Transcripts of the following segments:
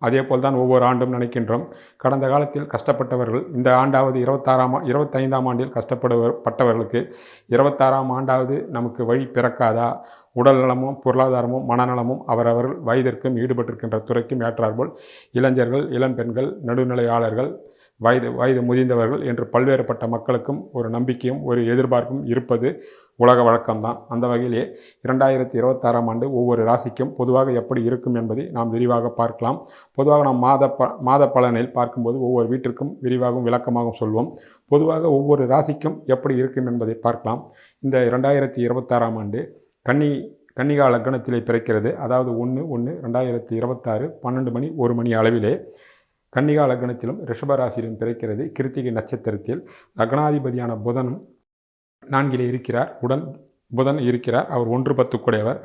அதே போல் தான் ஒவ்வொரு ஆண்டும் நினைக்கின்றோம். கடந்த காலத்தில் கஷ்டப்பட்டவர்கள் இந்த ஆண்டாவது இருபத்தாறாம் இருபத்தைந்தாம் ஆண்டில் கஷ்டப்படுவர் பட்டவர்களுக்கு இருபத்தாறாம் ஆண்டாவது நமக்கு வழி பிறக்காதா? உடல் நலமும் பொருளாதாரமும் மனநலமும் அவரவர்கள் வயதிற்கும் ஈடுபட்டிருக்கின்ற துறைக்கும் ஏற்றாற்போல் இளைஞர்கள் இளம்பெண்கள் நடுநிலையாளர்கள் வயது வயது முதிர்ந்தவர்கள் என்று பல்வேறுபட்ட மக்களுக்கும் ஒரு நம்பிக்கையும் ஒரு எதிர்பார்ப்பும் இருப்பது உலக வழக்கம்தான். அந்த வகையிலே இரண்டாயிரத்தி இருபத்தாறாம் ஆண்டு ஒவ்வொரு ராசிக்கும் பொதுவாக எப்படி இருக்கும் என்பதை நாம் விரிவாக பார்க்கலாம். பொதுவாக நாம் மாத ப மாத பலனில் பார்க்கும்போது ஒவ்வொரு வீட்டிற்கும் விரிவாகவும் விளக்கமாகவும் சொல்வோம். பொதுவாக ஒவ்வொரு ராசிக்கும் எப்படி இருக்கும் என்பதை பார்க்கலாம். இந்த இரண்டாயிரத்தி இருபத்தாறாம் ஆண்டு கன்னி கன்னிகா லக்னத்திலே பிறக்கிறது. அதாவது ஒன்று ஒன்று ரெண்டாயிரத்தி இருபத்தாறு பன்னெண்டு மணி ஒரு மணி அளவிலே கன்னிகா லக்னத்திலும் ரிஷபராசியிலும் பிறக்கிறது. கிருத்திகை நட்சத்திரத்தில் லக்னாதிபதியான புதனும் நான்கிலே இருக்கிறார். உடன் புதன் இருக்கிறார். அவர் ஒன்று பத்து கூடியவர்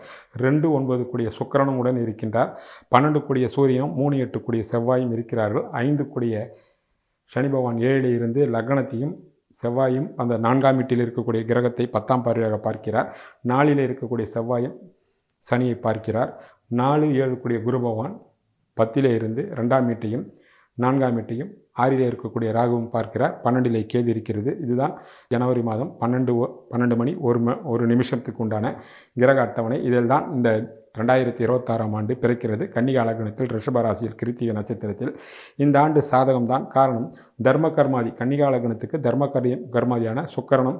ரெண்டு ஒன்பது கூடிய சுக்கரனும் உடன் இருக்கின்றார். பன்னெண்டு கூடிய சூரியனும் மூணு எட்டு கூடிய செவ்வாயும் இருக்கிறார்கள். ஐந்து கூடிய சனி பகவான் ஏழிலே இருந்து லக்னத்தையும் செவ்வாயும் அந்த நான்காம் வீட்டில் இருக்கக்கூடிய கிரகத்தை பத்தாம் பார்வையாக பார்க்கிறார். நாளிலே இருக்கக்கூடிய செவ்வாயும் சனியை பார்க்கிறார். நாலு ஏழு கூடிய குரு பகவான் பத்திலே இருந்து ரெண்டாம் வீட்டையும் நான்காம் எட்டையும் ஆறிலே இருக்கக்கூடிய ராகுவும் பார்க்கிறார். பன்னெண்டிலே கேது இருக்கிறது. இதுதான் ஜனவரி மாதம் பன்னெண்டு பன்னெண்டு மணி ஒரு ம ஒரு நிமிஷத்துக்கு உண்டான கிரக அட்டவணை. இதில் தான் இந்த ரெண்டாயிரத்தி இருபத்தாறாம் ஆண்டு பிறக்கிறது. கன்னிகா லக்னத்தில் ரிஷபராசியில் கிருத்திக நட்சத்திரத்தில் இந்த ஆண்டு சாதகம்தான். காரணம் தர்ம கர்மாதி கன்னிகா லக்னத்துக்கு தர்ம கர்மாதியான சுக்கரணம்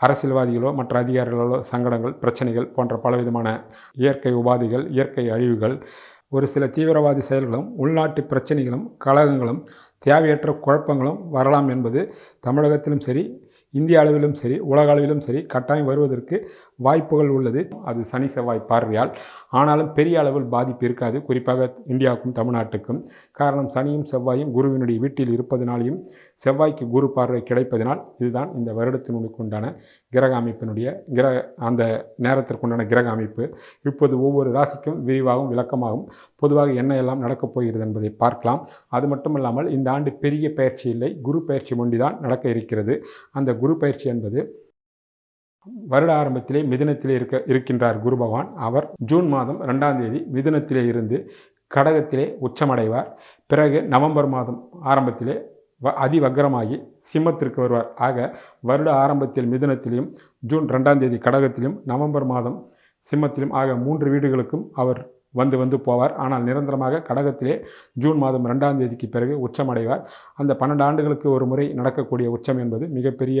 அரசியல்வாதிகளோ மற்ற அதிகாரிகளோ சங்கடங்கள் பிரச்சனைகள் போன்ற பலவிதமான இயற்கை உபாதைகள் இயற்கை அழிவுகள் ஒரு சில தீவிரவாதி செயல்களும் உள்நாட்டு பிரச்சனைகளும் கழகங்களும் தேவையற்ற குழப்பங்களும் வரலாம் என்பது தமிழகத்திலும் சரி இந்திய அளவிலும் சரி உலக அளவிலும் சரி கட்டாயம் வருவதற்கு வாய்ப்புகள் உள்ளது. அது சனி செவ்வாய் பார்வையால். ஆனாலும் பெரிய அளவில் பாதிப்பு இருக்காது. குறிப்பாக இந்தியாவுக்கும் தமிழ்நாட்டுக்கும். காரணம் சனியும் செவ்வாயும் குருவினுடைய வீட்டில் இருப்பதனாலையும் செவ்வாய்க்கு குரு பார்வை கிடைப்பதனால் இதுதான் இந்த வருடத்தினுக்கு உண்டான கிரக அமைப்பினுடைய கிரக அந்த நேரத்திற்குண்டான கிரக அமைப்பு. இப்போது ஒவ்வொரு ராசிக்கும் விரிவாகவும் விளக்கமாகவும் பொதுவாக என்ன எல்லாம் நடக்கப் போகிறது என்பதை பார்க்கலாம். அது மட்டும் இல்லாமல் இந்த ஆண்டு பெரிய பயிற்சி இல்லை குரு பயிற்சி ஒன்றிதான் நடக்க இருக்கிறது. அந்த குரு பயிற்சி என்பது வருட ஆரம்பத்திலே மிதுனத்திலே இருக்க இருக்கின்றார் குரு பகவான். அவர் ஜூன் மாதம் ரெண்டாம் தேதி மிதுனத்திலே இருந்து கடகத்திலே உச்சமடைவார். பிறகு நவம்பர் மாதம் ஆரம்பத்திலே அதிவக்ரமாகி சிம்மத்திற்கு வருவார். ஆக வருட ஆரம்பத்தில் மிதுனத்திலும் ஜூன் ரெண்டாம் தேதி கடகத்திலும் நவம்பர் மாதம் சிம்மத்திலும் ஆக மூன்று வீடுகளுக்கும் அவர் வந்து வந்து போவார். ஆனால் நிரந்தரமாக கடகத்திலே ஜூன் மாதம் ரெண்டாம் தேதிக்கு பிறகு உச்சமடைவார். அந்த பன்னெண்டு ஆண்டுகளுக்கு ஒரு முறை நடக்கக்கூடிய உச்சம் என்பது மிகப்பெரிய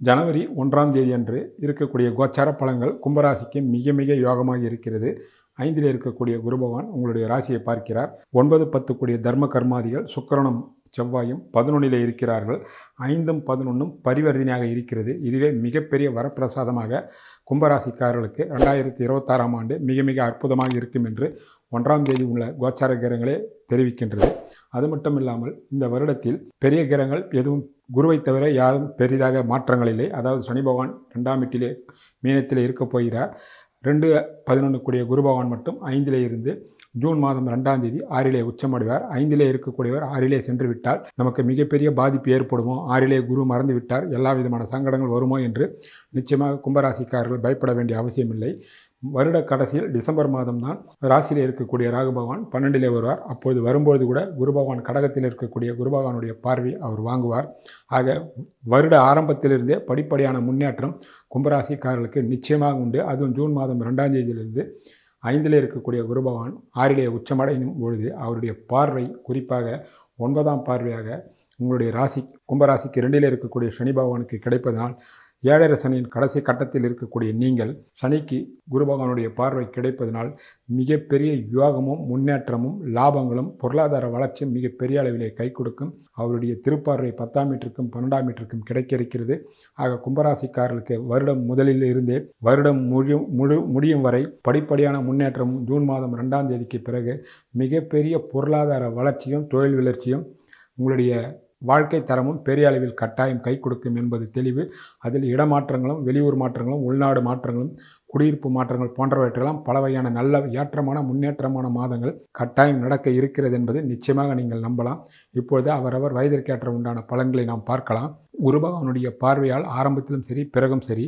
ஜனவரி ஒன்றாம் தேதி அன்று இருக்கக்கூடிய கோச்சார பலன்கள் கும்பராசிக்கு மிக மிக யோகமாக இருக்கிறது. ஐந்தில் இருக்கக்கூடிய குரு பகவான் உங்களுடைய ராசியை பார்க்கிறார். ஒன்பது பத்து கூடிய தர்ம கர்மாதிகள் சுக்கரனும் செவ்வாயும் பதினொன்னிலே இருக்கிறார்கள். ஐந்தும் பதினொன்றும் பரிவர்த்தனையாக இருக்கிறது. இதுவே மிகப்பெரிய வரப்பிரசாதமாக கும்பராசிக்காரர்களுக்கு ரெண்டாயிரத்தி இருபத்தாறாம் ஆண்டு மிக மிக அற்புதமாக இருக்கும் என்று ஒன்றாம் தேதி உள்ள கோச்சார கிரகங்களே தெரிவிக்கின்றது. அது மட்டும் இல்லாமல் இந்த வருடத்தில் பெரிய கிரகங்கள் எதுவும் குருவை தவிர யாரும் பெரிதாக மாற்றங்கள் இல்லை அதாவது சனி பகவான் ரெண்டாம் வீட்டிலே மீனத்திலே இருக்கப் போகிறார். ரெண்டு பதினொன்று கூடிய குரு பகவான் மட்டும் ஐந்திலே இருந்து ஜூன் மாதம் ரெண்டாம் தேதி ஆறிலே உச்சமடைவார். ஐந்திலே இருக்கக்கூடியவர் ஆறிலே சென்று விட்டால் நமக்கு மிகப்பெரிய பாதிப்பு ஏற்படுமோ? ஆறிலே குரு மறந்து விட்டார். எல்லா விதமான சங்கடங்கள் வருமோ என்று நிச்சயமாக கும்பராசிக்காரர்கள் பயப்பட வேண்டிய அவசியமில்லை. வருட கடைசியில் டிசம்பர் மாதம் தான் ராசியில் இருக்கக்கூடிய ராகு பகவான் பன்னெண்டிலே வருவார். அப்போது வரும்போது கூட குரு பகவான் கடகத்தில் இருக்கக்கூடிய குரு பகவானுடைய பார்வை அவர் வாங்குவார். ஆக வருட ஆரம்பத்திலிருந்தே படிப்படியான முன்னேற்றம் கும்பராசிக்காரர்களுக்கு நிச்சயமாக உண்டு. அதுவும் ஜூன் மாதம் ரெண்டாம் தேதியிலிருந்து ஐந்திலே இருக்கக்கூடிய குரு பகவான் ஆறிலே உச்சமடையும் பொழுது அவருடைய பார்வை குறிப்பாக ஒன்பதாம் பார்வையாக உங்களுடைய ராசி கும்பராசிக்கு இரண்டிலே இருக்கக்கூடிய சனி பகவானுக்கு கிடைப்பதனால் ஏழரை சனியின் கடைசி கட்டத்தில் இருக்கக்கூடிய நீங்கள் சனிக்கு குரு பகவானுடைய பார்வை கிடைப்பதனால் மிகப்பெரிய யோகமும் முன்னேற்றமும் லாபங்களும் பொருளாதார வளர்ச்சியும் மிகப்பெரிய அளவிலே கை கொடுக்கும். அவருடைய திருப்பார்வை பத்தாம் மீட்டருக்கும் பன்னெண்டாம் மீட்டருக்கும் கிடைக்க இருக்கிறது ஆக கும்பராசிக்காரர்களுக்கு வருடம் முதலில் இருந்தே வருடம் முழு முழு முடியும் வரை படிப்படியான முன்னேற்றமும் ஜூன் மாதம் ரெண்டாம் தேதிக்கு பிறகு மிகப்பெரிய பொருளாதார வளர்ச்சியும் தொழில் வளர்ச்சியும் உங்களுடைய வாழ்க்கை தரமும் பெரிய அளவில் கட்டாயம் கை கொடுக்கும் என்பது தெளிவு. அதில் இடமாற்றங்களும் வெளியூர் மாற்றங்களும் உள்நாடு மாற்றங்களும் குடியிருப்பு மாற்றங்கள் போன்றவற்றெல்லாம் பல வகையான நல்ல ஏற்றமான முன்னேற்றமான மாதங்கள் கட்டாயம் நடக்க இருக்கிறது என்பது நிச்சயமாக நீங்கள் நம்பலாம். இப்பொழுது அவரவர் வயதிற்கேற்ற உண்டான பலன்களை நாம் பார்க்கலாம். குருபகவனுடைய பார்வையால் ஆரம்பத்திலும் சரி பிறகும் சரி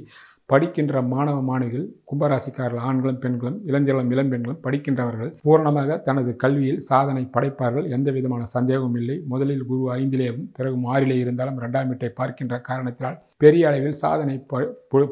படிக்கின்ற மாணவ மாணவிகள் கும்பராசிக்காரர்கள் ஆண்களும் பெண்களும் இளைஞர்களும் இளம்பெண்களும் படிக்கின்றவர்கள் பூரணமாக தனது கல்வியில் சாதனை படைப்பார்கள். எந்த விதமான சந்தேகமும் இல்லை. முதலில் குரு ஐந்திலேயும் பிறகு ஆறிலே இருந்தாலும் ரெண்டாம் வீட்டை பார்க்கின்ற காரணத்தினால் பெரிய அளவில் சாதனை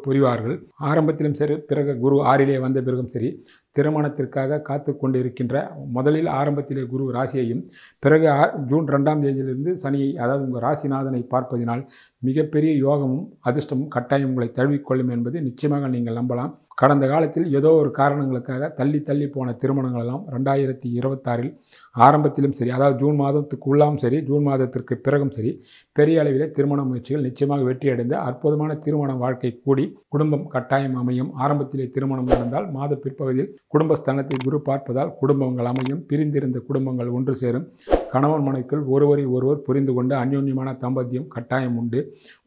புரிவார்கள். ஆரம்பத்திலும் சரி பிறகு குரு ஆறிலே வந்த பிறகும் சரி திருமணத்திற்காக காத்து கொண்டிருக்கின்ற முதலில் ஆரம்பத்திலே குரு ராசியையும் பிறகு ஜூன் ரெண்டாம் தேதியிலிருந்து சனியை அதாவது உங்கள் ராசிநாதனை பார்ப்பதினால் மிகப்பெரிய யோகமும் அதிர்ஷ்டமும் கட்டாயம் உங்களை தழுவிக்கொள்ளும் என்பது நிச்சயமாக நீங்கள் நம்பலாம். கடந்த காலத்தில் ஏதோ ஒரு காரணங்களுக்காக தள்ளி தள்ளி போன திருமணங்கள் எல்லாம் ரெண்டாயிரத்தி இருபத்தாறில் ஆரம்பத்திலும் சரி அதாவது ஜூன் மாதத்துக்கு உள்ளாம் சரி ஜூன் மாதத்திற்கு பிறகும் சரி பெரிய அளவில் திருமண முயற்சிகள் நிச்சயமாக வெற்றியடைந்து அற்புதமான திருமண வாழ்க்கை கூடி குடும்பம் கட்டாயம் அமையும். ஆரம்பத்திலே திருமணம் நடந்தால் மாத பிற்பகுதியில் குடும்பஸ்தானத்தை குரு பார்ப்பதால் குடும்பங்கள் அமையும். பிரிந்திருந்த குடும்பங்கள் ஒன்று சேரும். கணவன் மனைக்குள் ஒருவரை ஒருவர் புரிந்து கொண்டு அந்யோன்யமான தம்பத்தியம் கட்டாயம் உண்டு.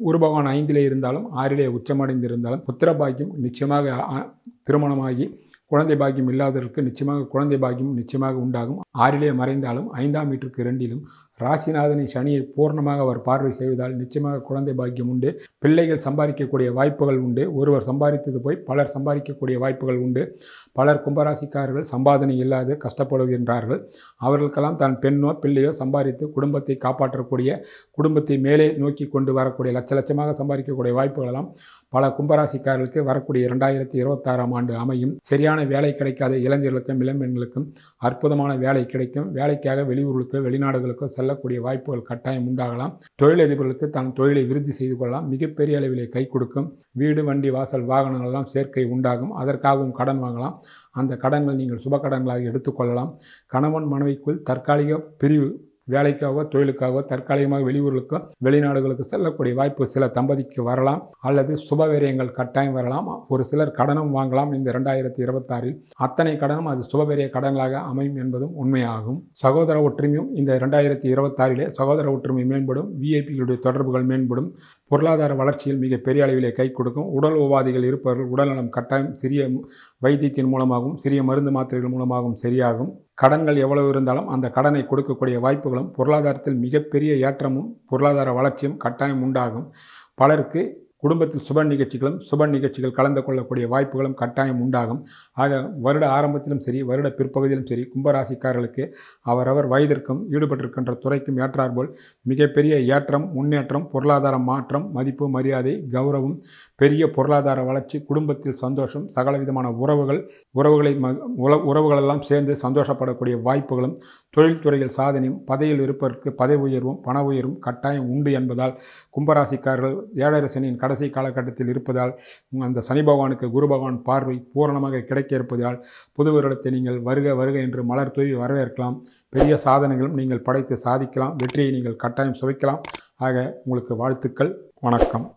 குரு பகவான் ஐந்திலே இருந்தாலும் ஆறிலே உச்சமடைந்திருந்தாலும் புத்திரபாக்கியம் நிச்சயமாக திருமணமாகி குழந்தை பாக்கியம் இல்லாதவர்களுக்கு நிச்சயமாக குழந்தை பாக்கியம் நிச்சயமாக உண்டாகும். ஆறிலே மறைந்தாலும் ஐந்தாம் வீட்டிற்கு இரண்டிலும் ராசிநாதனை சனியை பூர்ணமாக அவர் பார்வை செய்வதால் நிச்சயமாக குழந்தை பாக்கியம் உண்டு. பிள்ளைகள் சம்பாதிக்கக்கூடிய வாய்ப்புகள் உண்டு. ஒருவர் சம்பாதித்தது போய் பலர் சம்பாதிக்கக்கூடிய வாய்ப்புகள் உண்டு. பலர் கும்பராசிக்காரர்கள் சம்பாதனை இல்லாது கஷ்டப்படுகின்றார்கள். அவர்களுக்கெல்லாம் தான் பெண்ணோ பிள்ளையோ சம்பாதித்து குடும்பத்தை காப்பாற்றக்கூடிய குடும்பத்தை மேலே நோக்கி கொண்டு வரக்கூடிய லட்ச லட்சமாக சம்பாதிக்கக்கூடிய வாய்ப்புகளெல்லாம் பல கும்பராசிக்காரர்களுக்கு வரக்கூடிய இரண்டாயிரத்தி இருபத்தாறாம் ஆண்டு அமையும். சரியான வேலை கிடைக்காத இளைஞர்களுக்கும் இளம்பெண்களுக்கும் அற்புதமான வேலை கிடைக்கும். வேலைக்காக வெளியூர்களுக்கு வெளிநாடுகளுக்கு செல்லக்கூடிய வாய்ப்புகள் கட்டாயம் உண்டாகலாம். தொழிலதிபர்களுக்கு தன் தொழிலை விருத்தி செய்து கொள்ளலாம். மிகப்பெரிய அளவிலே கை கொடுக்கும். வீடு வண்டி வாசல் வாகனங்கள் எல்லாம் சேர்க்கை உண்டாகும். அதற்காகவும் கடன் வாங்கலாம். அந்த கடன்கள் நீங்கள் சுப கடன்களாக எடுத்துக்கொள்ளலாம் கணவன் மனைவிக்குள் தற்காலிக பிரிவு வேலைக்காகவோ தொழிலுக்காகவோ தற்காலிகமாக வெளியூர்களுக்கோ வெளிநாடுகளுக்கு செல்லக்கூடிய வாய்ப்பு சில தம்பதிக்கு வரலாம் அல்லது சுபவீரியங்கள் கட்டாயம் வரலாம். ஒரு சிலர் கடனும் வாங்கலாம். இந்த ரெண்டாயிரத்தி இருபத்தாறில் அத்தனை கடனும் அது சுபவேரிய கடன்களாக அமையும் என்பதும் உண்மையாகும். சகோதர ஒற்றுமையும் இந்த ரெண்டாயிரத்தி இருபத்தாறிலே சகோதர ஒற்றுமை மேம்படும். விஐபிகளுடைய தொடர்புகள் மேம்படும். பொருளாதார வளர்ச்சியில் மிக பெரிய அளவிலே கை கொடுக்கும். உடல் உபாதிகள் இருப்பவர்கள் உடல்நலம் கட்டாயம் சிறிய வைத்தியத்தின் மூலமாகவும் சிறிய மருந்து மாத்திரைகள் மூலமாகவும் சரியாகும். கடன்கள் எவ்வளவு இருந்தாலும் அந்த கடனை கொடுக்கக்கூடிய வாய்ப்புகளும் பொருளாதாரத்தில் மிகப்பெரிய ஏற்றமும் பொருளாதார வளர்ச்சியும் கட்டாயம் உண்டாகும். பலருக்கு குடும்பத்தில் சுப நிகழ்ச்சிகளும் சுப நிகழ்ச்சிகள் கலந்து கொள்ளக்கூடிய வாய்ப்புகளும் கட்டாயம் உண்டாகும். ஆக வருட ஆரம்பத்திலும் சரி வருட பிற்பகுதியிலும் சரி கும்பராசிக்காரர்களுக்கு அவரவர் வயதிற்கும் ஈடுபட்டிருக்கின்ற துறைக்கும் ஏற்றாற்போல் மிகப்பெரிய ஏற்றம் முன்னேற்றம் பொருளாதார மாற்றம் மதிப்பு மரியாதை கௌரவம் பெரிய பொருளாதார வளர்ச்சி குடும்பத்தில் சந்தோஷம் சகல விதமான உறவுகள் உறவுகளை ம உறவுகளெல்லாம் சேர்ந்து சந்தோஷப்படக்கூடிய வாய்ப்புகளும் தொழில்துறையில் சாதனையும் பதவியில் இருப்பதற்கு பதவி உயர்வும் பண உயர்வும் கட்டாயம் உண்டு என்பதால் கும்பராசிக்காரர்கள் ஏழரசனின் கடைசி காலகட்டத்தில் இருப்பதால் அந்த சனி பகவானுக்கு குரு பகவான் பார்வை பூரணமாக கிடைக்க இருப்பதால் புது வருடத்தை நீங்கள் வருக வருக என்று மலர் தூவி வரவேற்கலாம். பெரிய சாதனைகளும் நீங்கள் படைத்து சாதிக்கலாம். வெற்றியை நீங்கள் கட்டாயம் சுவைக்கலாம். ஆக உங்களுக்கு வாழ்த்துக்கள். வணக்கம்.